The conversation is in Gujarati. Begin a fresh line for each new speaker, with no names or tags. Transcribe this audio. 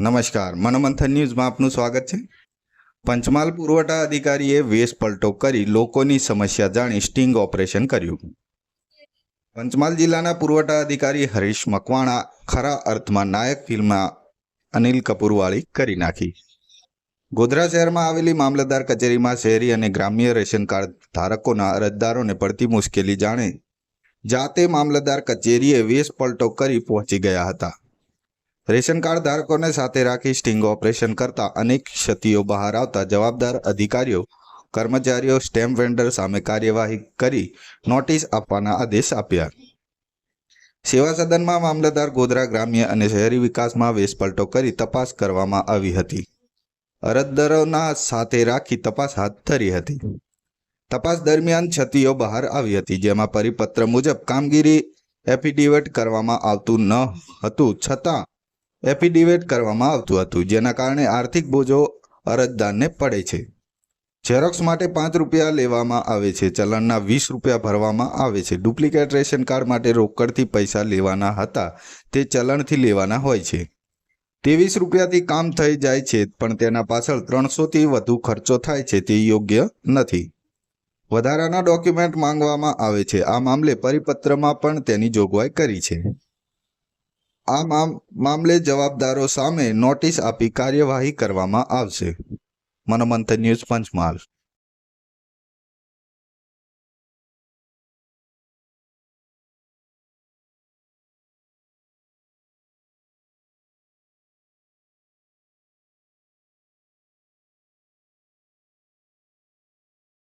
નમસ્કાર. મનોમંથન ન્યૂઝમાં આપનું સ્વાગત છે. પંચમહાલ પુરવઠા અધિકારીએ વેશ પલટો કરી લોકોની સમસ્યા જાણી સ્ટિંગ ઓપરેશન કર્યું. પંચમહાલ જિલ્લાના પુરવઠા અધિકારી હરીશ મકવાણા ખરા અર્થમાં નાયક ફિલ્મમાં અનિલ કપૂરવાળી કરી નાખી. ગોધરા શહેરમાં આવેલી મામલતદાર કચેરીમાં શહેરી અને ગ્રામ્ય રેશન કાર્ડ ધારકોના અરજદારોને પડતી મુશ્કેલી જાણે જાતે મામલતદાર કચેરીએ વેશ પલટો કરી પહોંચી ગયા હતા. રેશન કાર્ડ ધારકોને સાથે રાખી સ્ટિંગ ઓપરેશન કરતા અનેક ક્ષતિઓ બહાર આવતા જવાબદાર અધિકારીઓ, કર્મચારીઓ, સ્ટેમ્પ વેન્ડર સામે કાર્યવાહી કરી નોટિસ આપવાના આદેશ આપ્યા. સેવા સદનમાં મામલતદાર ગોધરા ગ્રામ્ય અને શહેરી વિકાસમાં વેશપલટો કરી તપાસ કરવામાં આવી હતી. અરજદારોના સાથે રાખી તપાસ હાથ ધરી હતી. તપાસ દરમિયાન ક્ષતિઓ બહાર આવી હતી, જેમાં પરિપત્ર મુજબ કામગીરી એફિડેવિટ કરવામાં આવતું ન હતું. છતાં એફિડેવિટ કરવામાં આવતું હતું, જેના કારણે આર્થિક બોજો અરજદારને પડે છે. ઝેરોક્સ માટે પાંચ રૂપિયા લેવામાં આવે છે, ચલણના વીસ રૂપિયા ભરવામાં આવે છે. ડુપ્લિકેટ રેશન કાર્ડ માટે રોકડથી પૈસા લેવાના હતા, તે ચલણથી લેવાના હોય છે. ત્રેવીસ રૂપિયાથી કામ થઈ જાય છે, પણ તેના પાછળ ત્રણસોથી વધુ ખર્ચો થાય છે, તે યોગ્ય નથી. વધારાના ડોક્યુમેન્ટ માંગવામાં આવે છે. આ મામલે પરિપત્રમાં પણ તેની જોગવાઈ કરી છે. આ મામ મામલે જવાબદારો સામે નોટિસ આપી કાર્યવાહી કરવામાં આવશે. મનોમંથન ન્યૂઝ પંચમહાલ.